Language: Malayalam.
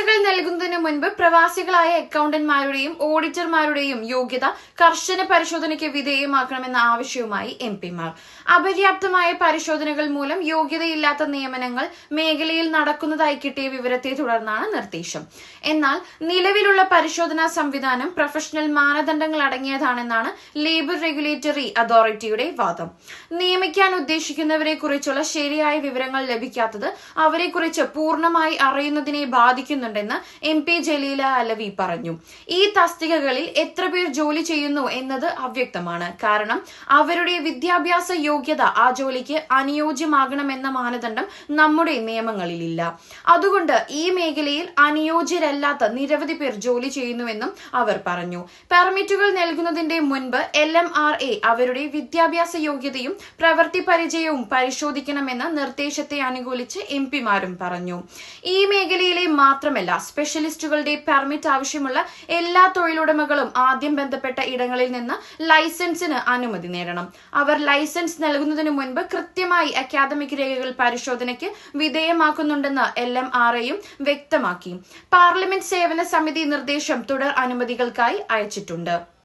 ലൈസൻസുകൾ നൽകുന്നതിന് മുൻപ് പ്രവാസികളായ അക്കൗണ്ടന്റ്മാരുടെയും ഓഡിറ്റർമാരുടെയും യോഗ്യത കർശന പരിശോധനയ്ക്ക് വിധേയമാക്കണമെന്ന ആവശ്യവുമായി എം പിമാർ. അപര്യാപ്തമായ പരിശോധനകൾ മൂലം യോഗ്യതയില്ലാത്ത നിയമനങ്ങൾ മേഖലയിൽ നടക്കുന്നതായി കിട്ടിയ വിവരത്തെ തുടർന്നാണ് നിർദ്ദേശം. എന്നാൽ നിലവിലുള്ള പരിശോധനാ സംവിധാനം പ്രൊഫഷണൽ മാനദണ്ഡങ്ങൾ അടങ്ങിയതാണെന്നാണ് ലേബർ റെഗുലേറ്ററി അതോറിറ്റിയുടെ വാദം. നിയമിക്കാൻ ഉദ്ദേശിക്കുന്നവരെ കുറിച്ചുള്ള ശരിയായ വിവരങ്ങൾ ലഭിക്കാത്തത് അവരെക്കുറിച്ച് പൂർണമായി അറിയുന്നതിനെ ബാധിക്കുന്നുണ്ടെന്ന് എം പി ജലീല അലവി പറഞ്ഞു. ഈ തസ്തികകളിൽ എത്ര പേർ ജോലി ചെയ്യുന്നു എന്നത് അവ്യക്തമാണ്. കാരണം അവരുടെ വിദ്യാഭ്യാസ യോഗ്യത ആ ജോലിക്ക് അനുയോജ്യമാകണമെന്ന മാനദണ്ഡം നമ്മുടെ നിയമങ്ങളിലില്ല. അതുകൊണ്ട് ഈ മേഖലയിൽ അനുയോജ്യരല്ലാത്ത നിരവധി പേർ ജോലി ചെയ്യുന്നുവെന്നും അവർ പറഞ്ഞു. പെർമിറ്റുകൾ നൽകുന്നതിന്റെ മുൻപ് എൽ എം ആർ എ അവരുടെ വിദ്യാഭ്യാസ യോഗ്യതയും പ്രവൃത്തി പരിചയവും പരിശോധിക്കണമെന്ന നിർദ്ദേശത്തെ അനുകൂലിച്ച് എം പിമാരും പറഞ്ഞു. ഈ മേഖലയിലെ മാത്രമല്ല സ്പെഷ്യലിസ്റ്റുകളുടെ പെർമിറ്റ് ആവശ്യമുള്ള എല്ലാ തൊഴിലുടമകളും ആദ്യം ബന്ധപ്പെട്ട ഇടങ്ങളിൽ നിന്ന് ലൈസൻസിന് അനുമതി നേടണം. അവർ ലൈസൻസ് നൽകുന്നതിന് മുൻപ് കൃത്യമായി അക്കാദമിക് രേഖകൾ പരിശോധനയ്ക്ക് വിധേയമാക്കുന്നുണ്ടെന്ന് എൽ എം ആർ എയും വ്യക്തമാക്കി. പാർലമെന്റ് സേവന സമിതി നിർദ്ദേശം തുടർ അനുമതികൾക്കായി അയച്ചിട്ടുണ്ട്.